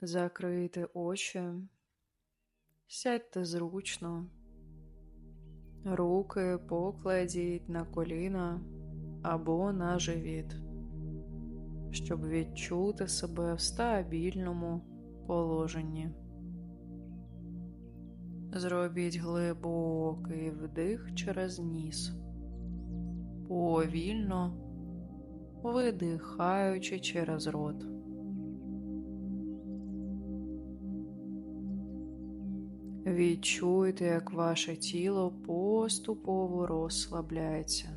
Закрийте очі, сядьте зручно, руки покладіть на коліна або на живіт, щоб відчути себе в стабільному положенні. Зробіть глибокий вдих через ніс, повільно видихаючи через рот. Відчуйте, як ваше тіло поступово розслабляється,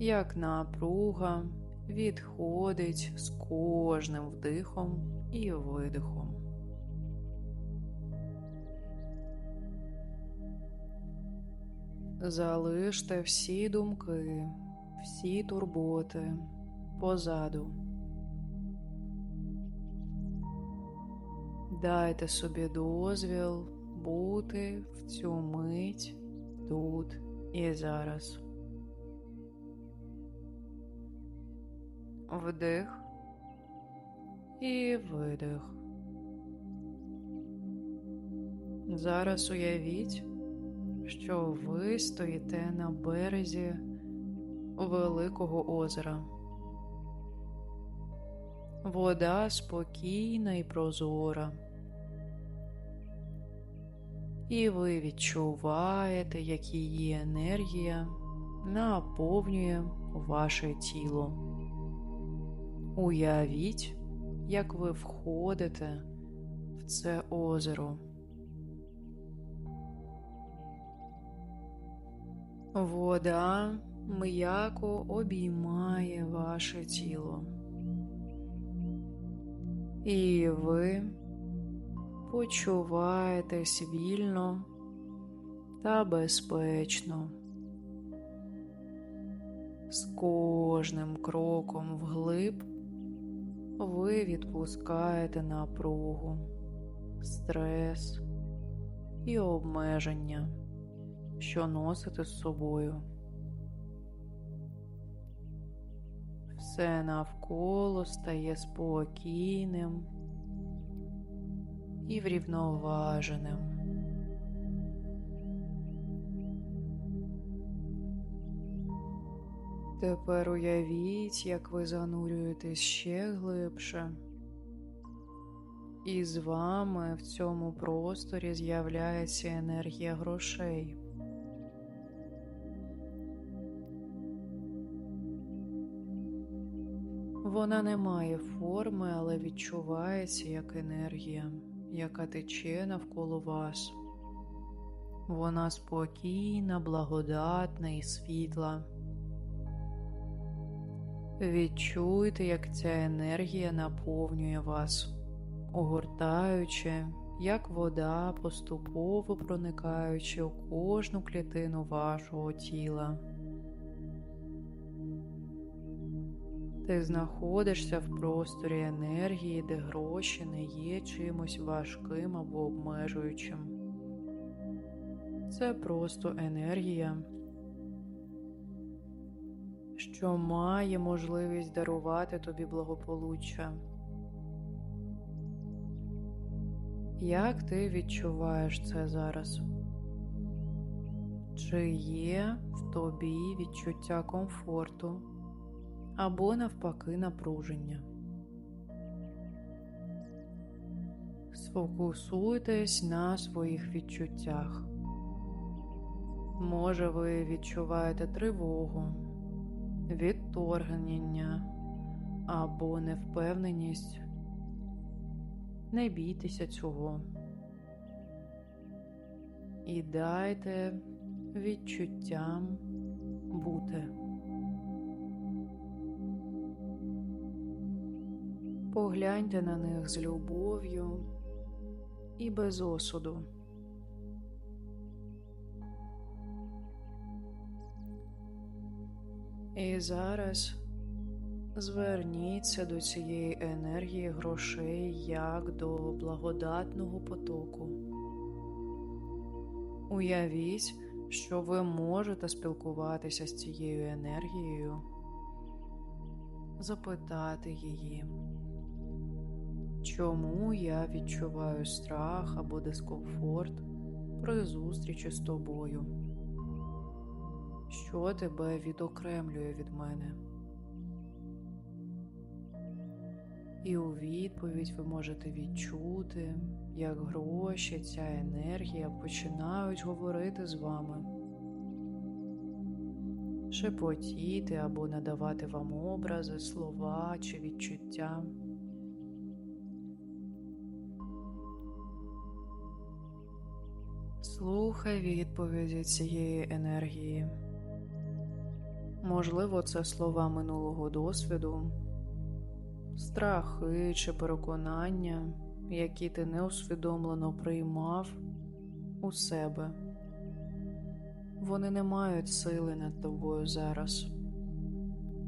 як напруга відходить з кожним вдихом і видихом. Залиште всі думки, всі турботи позаду. Дайте собі дозвіл бути в цю мить тут і зараз. Вдих і видих. Зараз уявіть, що ви стоїте на березі великого озера. Вода спокійна і прозора. І ви відчуваєте, як її енергія наповнює ваше тіло. Уявіть, як ви входите в це озеро. Вода м'яко обіймає ваше тіло. І ви почуваєтесь вільно та безпечно. З кожним кроком вглиб ви відпускаєте напругу, стрес і обмеження, що носите з собою. Все навколо стає спокійним і врівноваженим. Тепер уявіть, як ви занурюєтесь ще глибше, і з вами в цьому просторі з'являється енергія грошей. Вона не має форми, але відчувається як енергія, яка тече навколо вас. Вона спокійна, благодатна і світла. Відчуйте, як ця енергія наповнює вас, огортаючи, як вода, поступово проникаючи у кожну клітину вашого тіла. Ти знаходишся в просторі енергії, де гроші не є чимось важким або обмежуючим. Це просто енергія, що має можливість дарувати тобі благополуччя. Як ти відчуваєш це зараз? Чи є в тобі відчуття комфорту? Або навпаки напруження. Сфокусуйтесь на своїх відчуттях. Може, ви відчуваєте тривогу, відторгнення або невпевненість. Не бійтеся цього. І дайте відчуттям бути. Погляньте на них з любов'ю і без осуду. І зараз зверніться до цієї енергії грошей як до благодатного потоку. Уявіть, що ви можете спілкуватися з цією енергією, запитати її Чому я відчуваю страх або дискомфорт при зустрічі з тобою? Що тебе відокремлює від мене? І у відповідь ви можете відчути, як гроші, ця енергія починають говорити з вами, шепотіти або надавати вам образи, слова чи відчуття. Слухай відповіді цієї енергії. Можливо, це слова минулого досвіду, страхи чи переконання, які ти неусвідомлено приймав у себе. Вони не мають сили над тобою зараз,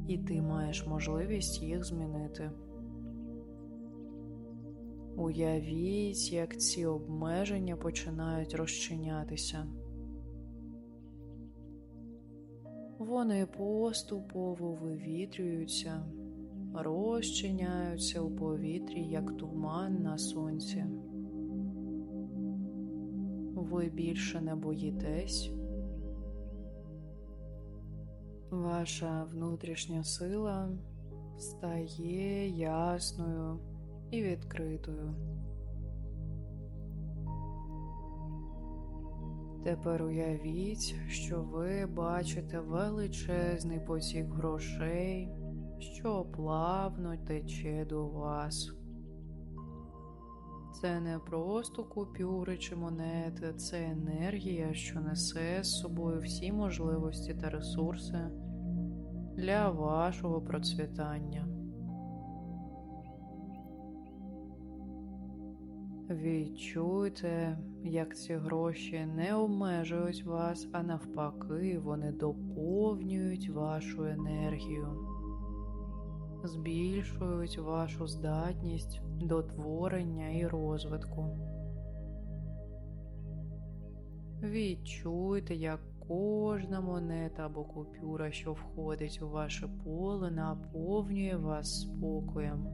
і ти маєш можливість їх змінити. Уявіть, як ці обмеження починають розчинятися. Вони поступово вивітрюються, розчиняються у повітрі, як туман на сонці. Ви більше не боїтесь. Ваша внутрішня сила стає ясною і відкритою. Тепер уявіть, що ви бачите величезний потік грошей, що плавно тече до вас. Це не просто купюри чи монети, це енергія, що несе з собою всі можливості та ресурси для вашого процвітання. Відчуйте, як ці гроші не обмежують вас, а навпаки, вони доповнюють вашу енергію, збільшують вашу здатність до творення і розвитку. Відчуйте, як кожна монета або купюра, що входить у ваше поле, наповнює вас спокоєм,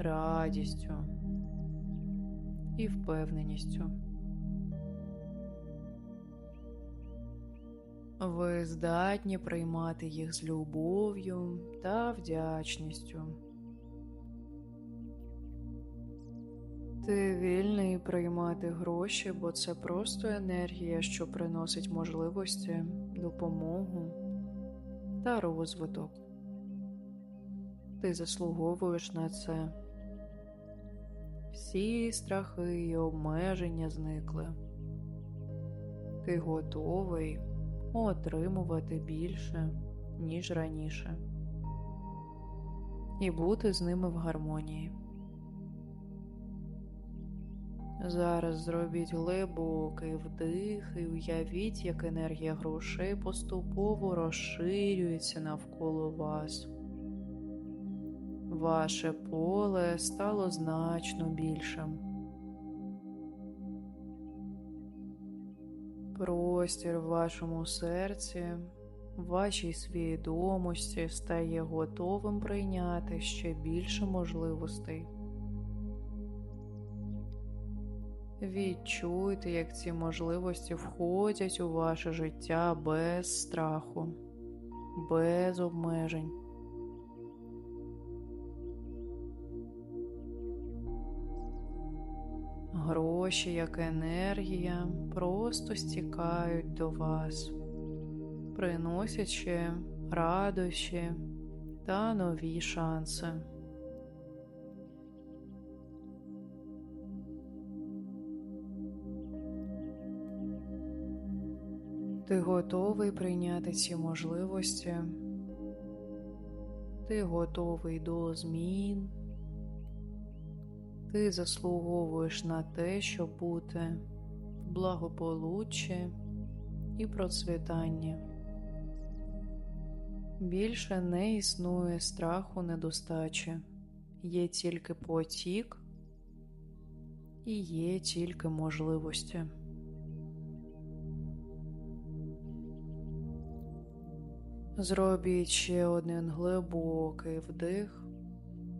радістю і впевненістю. Ви здатні приймати їх з любов'ю та вдячністю. Ти вільний приймати гроші, бо це просто енергія, що приносить можливості, допомогу та розвиток. Ти заслуговуєш на це. Всі страхи і обмеження зникли. Ти готовий отримувати більше, ніж раніше, і бути з ними в гармонії. Зараз зробіть глибокий вдих і уявіть, як енергія грошей поступово розширюється навколо вас. Ваше поле стало значно більшим. Простір в вашому серці, вашій свідомості стає готовим прийняти ще більше можливостей. Відчуйте, як ці можливості входять у ваше життя без страху, без обмежень. Гроші, як енергія, просто стікають до вас, приносячи радощі та нові шанси. Ти готовий прийняти ці можливості, ти готовий до змін. Ти заслуговуєш на те, щоб бути в благополуччі і процвітанні. Більше не існує страху недостачі, є тільки потік і є тільки можливості. Зробіть ще один глибокий вдих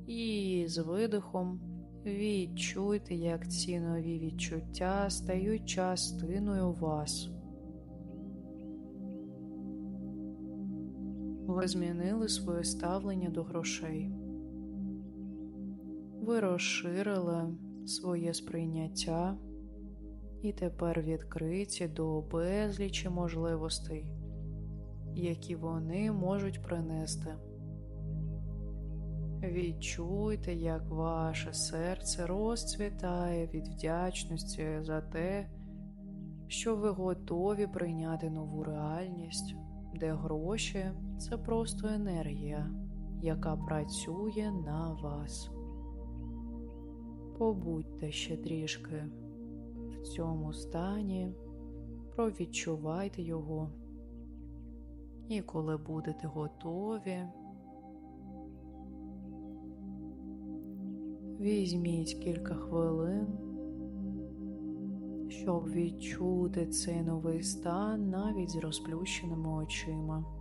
і з видихом Відчуйте, як ці нові відчуття стають частиною вас. Ви змінили своє ставлення до грошей. Ви розширили своє сприйняття і тепер відкриті до безлічі можливостей, які вони можуть принести. Відчуйте, як ваше серце розцвітає від вдячності за те, що ви готові прийняти нову реальність, де гроші це просто енергія, яка працює на вас. Побудьте ще трішки в цьому стані, провідчувайте його, і коли будете готові, візьміть кілька хвилин, щоб відчути цей новий стан навіть з розплющеними очима.